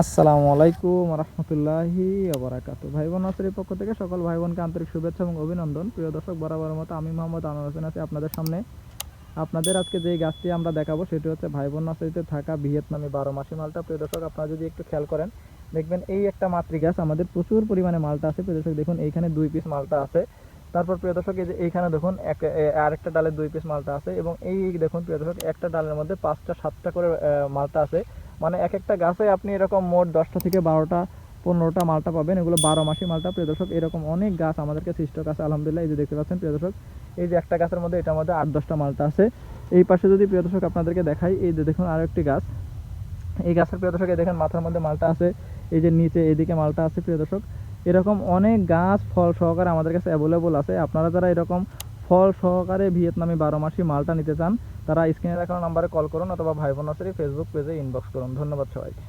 আসসালামু আলাইকুম রহমতুল্লাহি আবরাকাতু ভাই বোন নাসের পক্ষ থেকে সকল ভাই বোনকে আন্তরিক শুভেচ্ছা এবং অভিনন্দন। প্রিয় দর্শক বরাবরের মতো আমি মোহাম্মদ আনোয়ার হোসেন আছি আপনাদের সামনে। আপনাদের আজকে যে গাছটি আমরা দেখাবো, সেটি হচ্ছে ভাই বোন নার্সারিতে থাকা ভিয়েতনামি বারো মাসি মালটা। প্রিয় দর্শক, আপনারা যদি একটু খেয়াল করেন, দেখবেন এই একটা মাতৃ গাছ আমাদের প্রচুর পরিমাণে মালটা আছে। প্রিয় দর্শক, দেখুন, এইখানে দুই পিস মালটা আছে। তারপর প্রিয় দর্শক, এই যে এইখানে দেখুন, এক আরেকটা ডালে দুই পিস মালটা আছে এবং এই দেখুন প্রিয় দর্শক, একটা ডালের মধ্যে পাঁচটা, সাতটা করে মালটা আছে। মানে এক একটা গাছে আপনি এরকম মোট দশটা থেকে বারোটা, পনেরোটা মালটা পাবেন। এগুলো বারো মাসি মালটা, প্রিয় দর্শক, এরকম অনেক গাছ আমাদের কাছে স্টক আছে, আলহামদুলিল্লাহ। এই যে দেখতে পাচ্ছেন, প্রিয় দর্শক, এই যে একটা গাছের মধ্যে এটার মধ্যে আট, দশটা মালটা আছে। এই পাশে যদি প্রিয় দর্শক আপনাদেরকে দেখাই, এই যে দেখুন আরও একটি গাছ। এই গাছের প্রিয় দর্শক দেখেন মাথার মধ্যে মালটা আছে। এই যে নিচে এদিকে মালটা আছে, প্রিয় দর্শক। এরকম অনেক গাছ ফল সহকারে আমাদের কাছে অ্যাভেলেবল আছে। আপনারা যারা এরকম ফল সহকারে ভিয়েতনামি বারো মাসি মালটা নিতে চান, তারা স্ক্রিনে দেখানো নাম্বারে কল করুন অথবা ভাই বোন ফেসবুক পেজে ইনবক্স করুন। ধন্যবাদ সবাইকে।